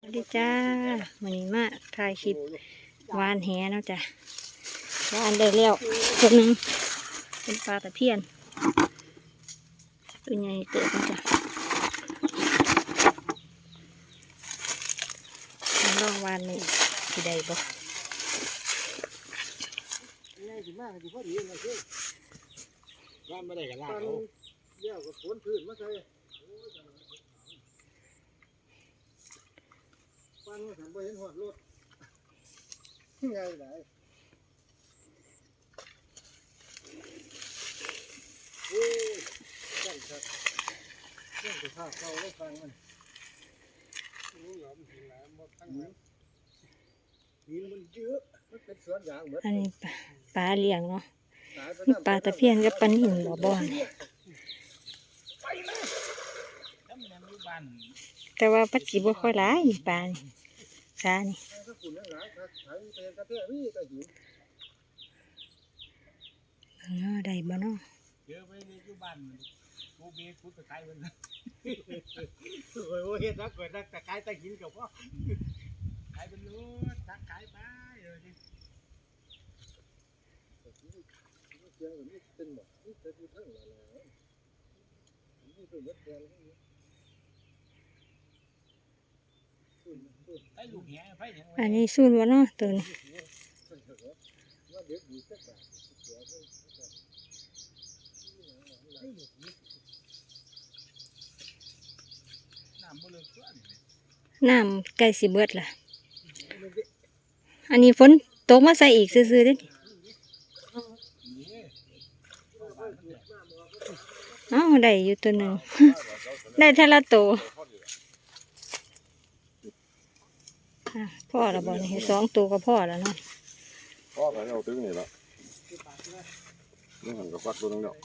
สวัสดีจ้าวันนี้มาถ่ายคลิปวานแหเนาะจ้ะวานได้แล้วตัวหนึ่งเป็นปลาตะเพียน ตัวใหญ่เกิดนะจ้ะมาลองวานนี่ที่ใดบ่ง่ายสิมากสิพอดีเลยคือร้านไม่ได้กันลาตกอนเอาเลี้ยวกับฝนพื้นมาใส่ ปันมาถามบ่เห็นหอดรถง่ายไหนโอ้ยจังครับเรื่องสภาพเขาได้ฟังมันรู้หรอมันถึงแล้วหมดทั้งนั้นหินมันเยอะมันเป็นสวนยางเหมือนอันนี้ปลาปลาเลี้ยงเนาะสายไปมีน้ำปลาตะเพียนกับปลานิ่มบ่บ่เนี่ยถ้ามันยังอยู่บ้านแต่ว่าปัจจิบ่ค่อยหลายนี่ปลานี่ปลานี่ถ้า คุณนั่งหลายครับใช้เป็นกระเทียมนี่ก็หินเนาะได้บ่เนาะเจอไปในอยู่บ้านกูเบียกูตะไคร้มันนะสวยโอ้เฮ็ดนักเกิดนักตะไคร้ตะหินกับพ่อขายเป็นรู้ทักขายไปเออดิเสียงแบบนี้เป็นหมดนี่จะอยู่ทั้งหลายนี่เป็นรถแทนไอันนี้สูนบ่เนาะตัวนี้น้ำบ่เลิกตัวนี่น้ำใกล้สิเบิดล่ะ อันนี้ฝนตกมาใส่อีกซื่อๆด้นี่เอ้าได้อยู่ตัวหนึ่ง ได้เทาละตัวอะ พ่อละบ่นี่สองตัวก็พ่อแล้วเนาะพ่อไปเอาตึ้งนี่ละนี่หันกับฟักตัวนึงเดียว